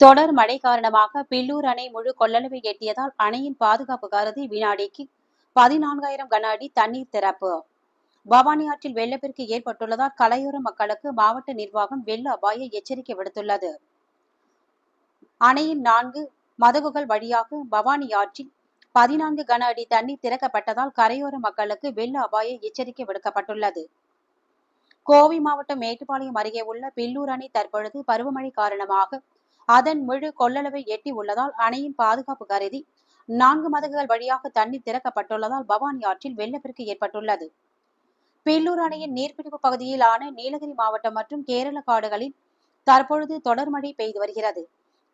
தொடர் மழை காரணமாக பில்லூர் அணை முழு கொள்ளளவை எட்டியதால் அணையின் பாதுகாப்பு கருதி வினாடிக்கு பதினான்காயிரம் கன அடி தண்ணீர் திறப்பு. பவானி ஆற்றில் வெள்ளப்பெருக்கு ஏற்பட்டுள்ளதால் கலையோர மக்களுக்கு மாவட்ட நிர்வாகம் வெள்ள அபாய எச்சரிக்கை விடுத்துள்ளது. அணையின் நான்கு மதகுகள் வழியாக பவானி ஆற்றில் பதினான்கு கன அடி தண்ணீர் திறக்கப்பட்டதால் கரையோர மக்களுக்கு வெள்ள அபாய எச்சரிக்கை விடுக்கப்பட்டுள்ளது. கோவை மாவட்டம் மேட்டுப்பாளையம் அருகே உள்ள பில்லூர் அணை தற்பொழுது பருவமழை காரணமாக அதன் முழு கொள்ளளவை எட்டி உள்ளதால் அணையின் பாதுகாப்பு கருதி நான்கு மதகுகள் வழியாக தண்ணீர் திறக்கப்பட்டுள்ளதால் பவானி ஆற்றில் வெள்ளப்பெருக்கு ஏற்பட்டுள்ளது. பில்லூர் அணையின் நீர்பிடிப்பு பகுதியிலான நீலகிரி மாவட்டம் மற்றும் கேரள காடுகளில் தற்பொழுது தொடர் மழை பெய்து வருகிறது.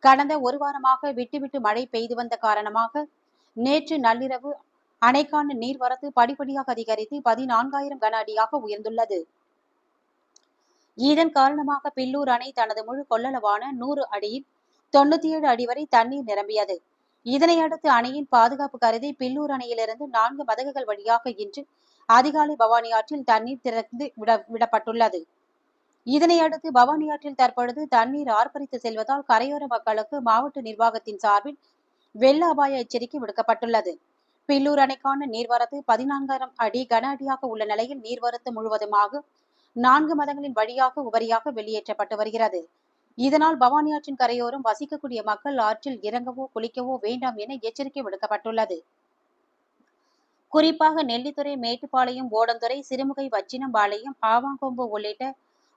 கடந்த ஒரு வாரமாக விட்டுவிட்டு மழை பெய்து வந்த காரணமாக நேற்று நள்ளிரவு அணைக்கான நீர்வரத்து படிப்படியாக அதிகரித்து பதினான்காயிரம் கன அடியாக உயர்ந்துள்ளது. இதன் காரணமாக பில்லூர் அணை தனது முழு கொள்ளளவான நூறு அடியில் தொண்ணூத்தி ஏழு அடி வரை தண்ணீர் நிரம்பியது. இதனையடுத்து அணையின் பாதுகாப்பு கருதி பில்லூர் அணையிலிருந்து நான்கு மதகுகள் வழியாக இன்று அதிகாலை பவானி ஆற்றில் தண்ணீர் திறந்து விட விடப்பட்டுள்ளது. இதனையடுத்து பவானி ஆற்றில் தற்பொழுது தண்ணீர் ஆர்ப்பரித்து செல்வதால் கரையோர மக்களுக்கு மாவட்ட நிர்வாகத்தின் சார்பில் வெள்ள அபாய எச்சரிக்கை விடுக்கப்பட்டுள்ளது. பில்லூர் அணைக்கான நீர்வரத்து பதினான்காயிரம் அடி கன அடியாக உள்ள நிலையில் நீர்வரத்து முழுவதுமாக நான்கு மதங்களின் வழியாக உபரியாக வெளியேற்றப்பட்டு வருகிறது. இதனால் பவானி ஆற்றின் கரையோரம் வசிக்கக்கூடிய மக்கள் ஆற்றில் இறங்கவோ குளிக்கவோ வேண்டாம் என எச்சரிக்கை விடுக்கப்பட்டுள்ளது. குறிப்பாக நெல்லித்துறை மேட்டுப்பாளையம் ஓடந்துறை சிறுமுகை வச்சினம்பாளையம் ஆவாங்கொம்பு உள்ளிட்ட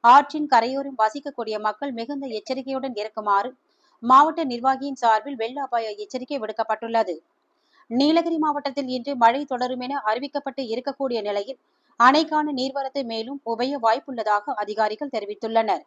ஆற்றின் கரையோரம் வசிக்கக்கூடிய மக்கள் மிகுந்த எச்சரிக்கையுடன் இருக்குமாறு மாவட்ட நிர்வாகியின் சார்பில் வெள்ள அபாய எச்சரிக்கை விடுக்கப்பட்டுள்ளது. நீலகிரி மாவட்டத்தில் இன்று மழை தொடரும் என அறிவிக்கப்பட்டு இருக்கக்கூடிய நிலையில் அணைக்கான நீர்வரத்து மேலும் உபய வாய்ப்புள்ளதாக அதிகாரிகள் தெரிவித்துள்ளனர்.